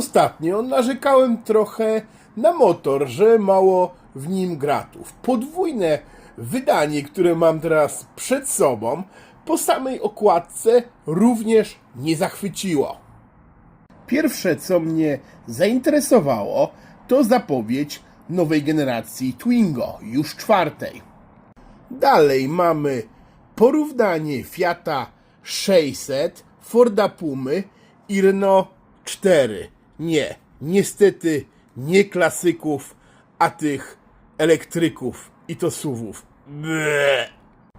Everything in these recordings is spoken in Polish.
Ostatnio narzekałem trochę na motor, że mało w nim gratów. Podwójne wydanie, które mam teraz przed sobą, po samej okładce również nie zachwyciło. Pierwsze, co mnie zainteresowało, to zapowiedź nowej generacji Twingo, już czwartej. Dalej mamy porównanie Fiata 600, Forda Pumy i Renault 4. Nie, niestety nie klasyków, a tych elektryków i to suwów.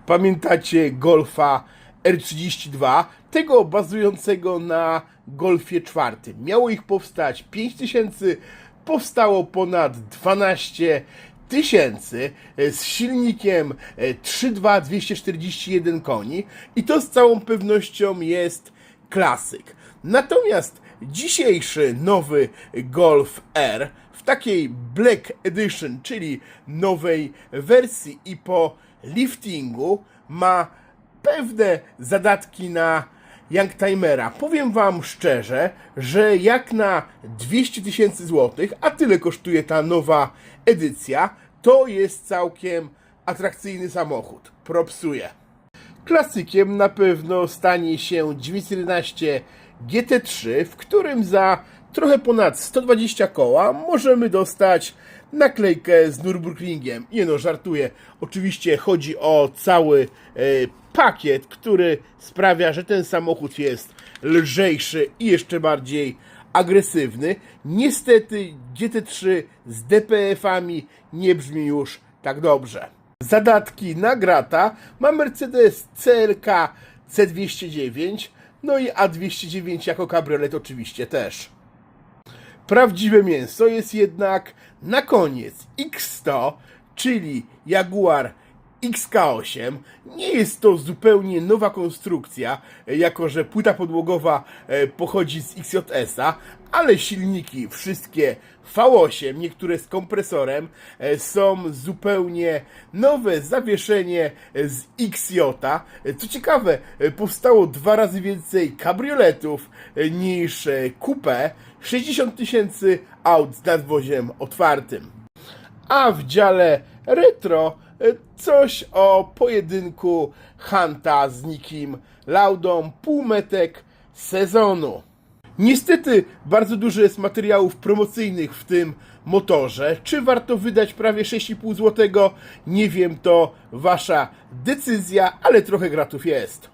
Pamiętacie Golfa R32, tego bazującego na Golfie 4. Miało ich powstać 5000, powstało ponad 12 tysięcy e, z silnikiem e, 3.2 241 koni i to z całą pewnością jest klasyk. Natomiast dzisiejszy nowy Golf R w takiej Black Edition, czyli nowej wersji i po liftingu ma pewne zadatki na Youngtimera. Powiem Wam szczerze, że jak na 200 tysięcy złotych, a tyle kosztuje ta nowa edycja, to jest całkiem atrakcyjny samochód. Propsuję. Klasykiem na pewno stanie się 911 GT3, w którym za trochę ponad 120 koła możemy dostać naklejkę z Nürburgringiem. Nie no, żartuję. Oczywiście chodzi o cały e, pakiet, który sprawia, że ten samochód jest lżejszy i jeszcze bardziej agresywny. Niestety GT3 z DPF-ami nie brzmi już tak dobrze. Zadatki na grata ma Mercedes CLK C209, no i A209 jako kabriolet oczywiście też. Prawdziwe mięso jest jednak na koniec X100, czyli Jaguar XK8. Nie jest to zupełnie nowa konstrukcja, e, jako że płyta podłogowa e, pochodzi z XJS-a, ale silniki wszystkie V8, niektóre z kompresorem, e, są zupełnie nowe. Zawieszenie z XJ. Co ciekawe, powstało dwa razy więcej kabrioletów niż coupe. 60 tysięcy aut z nadwoziem otwartym. A w dziale retro coś o pojedynku Hanta z nikim Laudą półmetek sezonu. Niestety bardzo dużo jest materiałów promocyjnych w tym motorze. Czy warto wydać prawie 6,5 zł? Nie wiem, to wasza decyzja, ale trochę gratów jest.